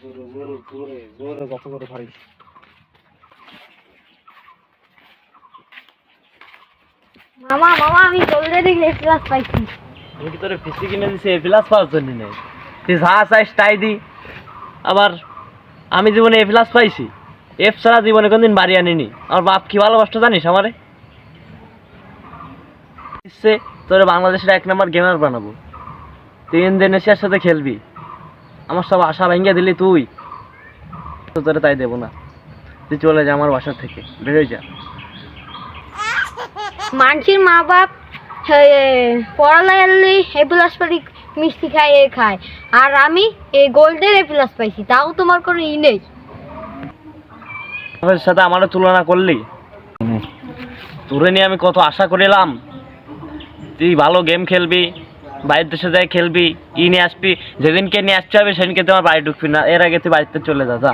জোরে জোরে জোরে জোরে কত করে পারিস মামা মামা আমি পাইছি। আমি কি তোর ফিসি কিনে দিছি? এ প্লাস পাওয়ার জন্য নেই তুই যা চাইস তাই দি। আবার আমি জীবনে এ প্লাস পাইছি। এফ ছাড়া জীবনে কোনদিন বাড়ি আনিনি। আমার বাপ কি ভালোবাসতো জানিস আমারে? তোরে বাংলাদেশের এক নম্বর গেমার বানাবো। তুই ইন্দোনেশিয়ার সাথে খেলবি। আমার সব আশা ভেঙে দিলি তুই। তো তোরে তাই দেবো না। তুই চলে যা আমার বাসা থেকে বেরোয় যা। মানসির মা বাপ পড়ালে এ প্লাস পারি মিষ্টি খায় এ খায়। আর আমি এই গোল্ডের এ প্লাস পাইছি তাও তোমার কোনো ই নেই। আমার সাথে আমারও তুলনা করলি। তোরে নিয়ে আমি কত আশা করিলাম। তুই ভালো গেম খেলবি। বাড়ির দেশে যাই খেলবি, ই নিয়ে আসবি, যেদিনকে নিয়ে আসতে হবে সেদিনকে তোমার বাড়ি ঢুকবি, না এর আগে তুই বাড়িতে চলে যা যা।